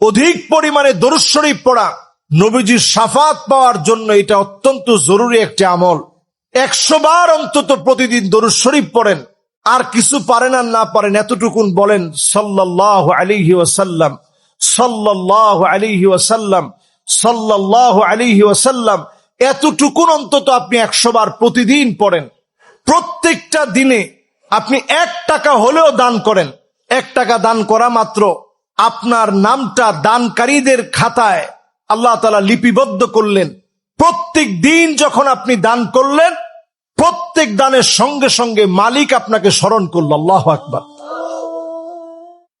অধিক পরিমাণে দরুদ শরীফ পড়া নবীজির সাফাত পাওয়ার জন্য এটা অত্যন্ত জরুরি একটি আমল। একশো বার অন্তত প্রতিদিন দরুদ শরীফ পড়েন, আর কিছু পারেন আর না পারেন এতটুকুন বলেন সাল্লাহ আলিহি ওয়াসাল্লাম সাল্লাহ আলিহি ওয়াসাল্লাম সাল্লাহ আলিহি ওয়াসাল্লাম, এতটুকুন অন্তত আপনি একশো বার প্রতিদিন পড়েন। প্রত্যেকটা দিনে আপনি এক টাকা হলেও দান করেন। এক টাকা দান করা মাত্র আপনার নামটা দানকারীদের খাতায় আল্লাহ তালা লিপিবদ্ধ করলেন। প্রত্যেক দিন যখন আপনি দান করলেন, প্রত্যেক দানের সঙ্গে সঙ্গে মালিক আপনাকে স্মরণ করল, আল্লাহ আকবার।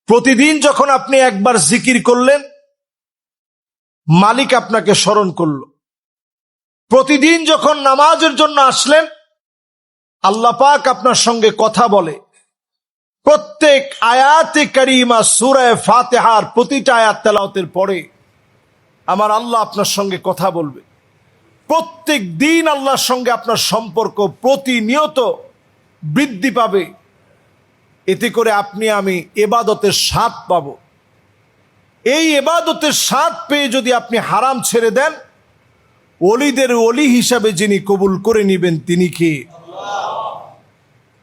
প্রতিদিন যখন আপনি একবার জিকির করলেন, মালিক আপনাকে স্মরণ করল। প্রতিদিন যখন নামাজের জন্য আসলেন, আল্লাহ পাক আপনার সঙ্গে কথা বলে প্রত্যেক আয়াতে করিমা সুরায় ফাতেহার প্রতিটা আয়াত তেলাওতের পরে আমার আল্লাহ আপনার সঙ্গে কথা বলবে। প্রত্যেক দিন আল্লাহর সঙ্গে আপনার সম্পর্ক প্রতিনিয়ত বৃদ্ধি পাবে। এতে করে আপনি আমি এবাদতের স্বাদ পাব। এই এবাদতের স্বাদ পেয়ে যদি আপনি হারাম ছেড়ে দেন অলিদের অলি হিসাবে যিনি কবুল করে নিবেন, তিনি কি?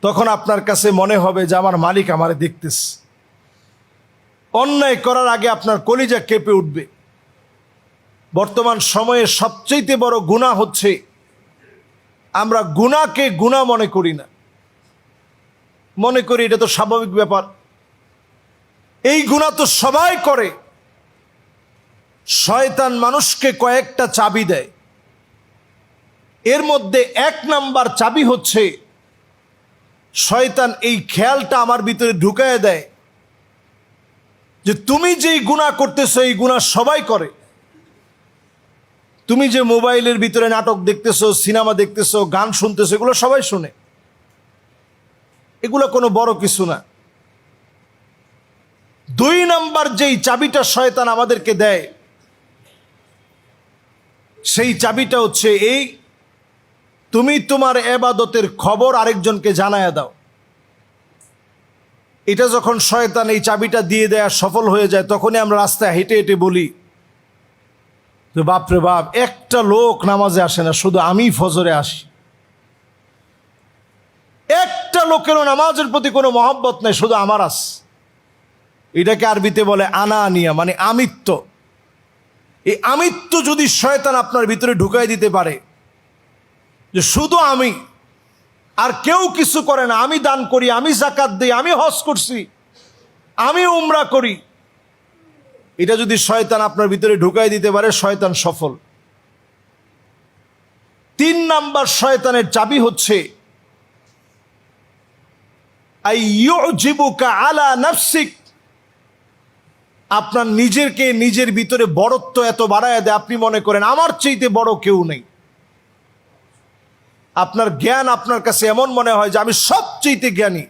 তখন আপনার কাছে মনে হবে যে আমার মালিক আমারে দেখতেছে। অন্যায় করার আগে আপনার কলিজা কেঁপে উঠবে। বর্তমান সময়ে সবচেয়ে বড় গুণা হচ্ছে, আমরা গুণাকে গুণা মনে করি না। মনে করি এটা তো স্বাভাবিক ব্যাপার। এই গুণা তো সবাই করে। শয়তান মানুষকে কয়েকটা চাবি দেয়। এর মধ্যে এক নাম্বার চাবি হচ্ছে শয়তান এই খেয়ালটা আমার ভিতরে ঢুকায় দেয় যে তুমি যেই গুণা করতেছো, এই গুণা সবাই করে। তুমি যে মোবাইলের ভিতরে নাটক দেখতেছো, সিনেমা দেখতেছো, গান শুনতেছো, এগুলো সবাই শুনে। এগুলো কোনো বড় কিছু না। দুই নাম্বার যেই চাবিটা শয়তান আমাদেরকে দেয়, সেই চাবিটা হচ্ছে এই তুমি তোমার এবাদতের খবর আরেকজনকে জানায় দাও। এটা যখন শয়তান এই চাবিটা দিয়ে দেয়া সফল হয়ে যায়, তখনই আমরা রাস্তায় হেঁটে হেঁটে বলি, যে বাপরে বাপ, একটা লোক নামাজে আসে না, শুধু আমি ফজরে আসি। একটা লোকেরও নামাজের প্রতি কোনো মহব্বত নেই, শুধু আমার আস। এটাকে আরবিতে বলে আনা আনিয়া মানে আমিত্ব। এই আমিত্ব যদি শয়তান আপনার ভিতরে ঢুকাই দিতে পারে যে শুধু আমি, আর কেউ কিছু করে না। আমি দান করি, আমি জাকাত দিই, আমি হজ করছি, আমি উমরা করি। এটা যদি শয়তান আপনার ভিতরে ঢুকাই দিতে পারে, শয়তান সফল। তিন নাম্বার শয়তানের চাবি হচ্ছে আলা নাফসিক। আপনার নিজেরকে নিজের ভিতরে বড়ত্ব এত বাড়ায় দেয়, আপনি মনে করেন, আমার চাইতে বড় কেউ নেই। আপনার জ্ঞান আপনার কাছে এমন মনে হয় যে আমি সবচেয়ে জ্ঞানী।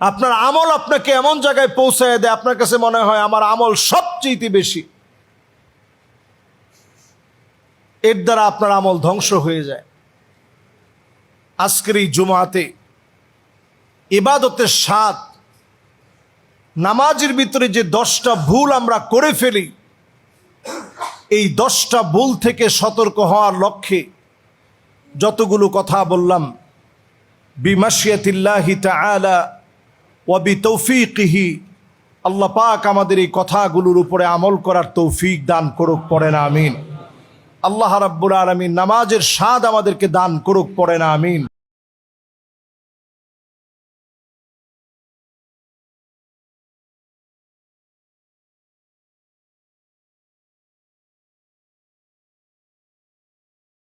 আপনার আমল আপনাকে এমন জায়গায় পৌঁছায় দেয়, আপনার কাছে মনে হয় আমার আমল সবচেয়ে বেশি। এর দ্বারা আপনার আমল ধ্বংস হয়ে যায়। আজকের এই জুমাতে ইবাদতের স্বাদ, নামাজের ভিতরে যে দশটা ভুল আমরা করে ফেলি, এই দশটা ভুল থেকে সতর্ক হওয়ার লক্ষ্যে যতগুলো কথা বললাম, বিমাশিয়াতিল্লাহি তাআলা ওয়া বিতৌফিকিহি, আল্লাহ পাক আমাদের এই কথাগুলোর উপরে আমল করার তৌফিক দান করুক, পড়ে না, আমিন। আল্লাহ রাব্বুল আলামিন নামাজের স্বাদ আমাদেরকে দান করুক পরে না, আমিন।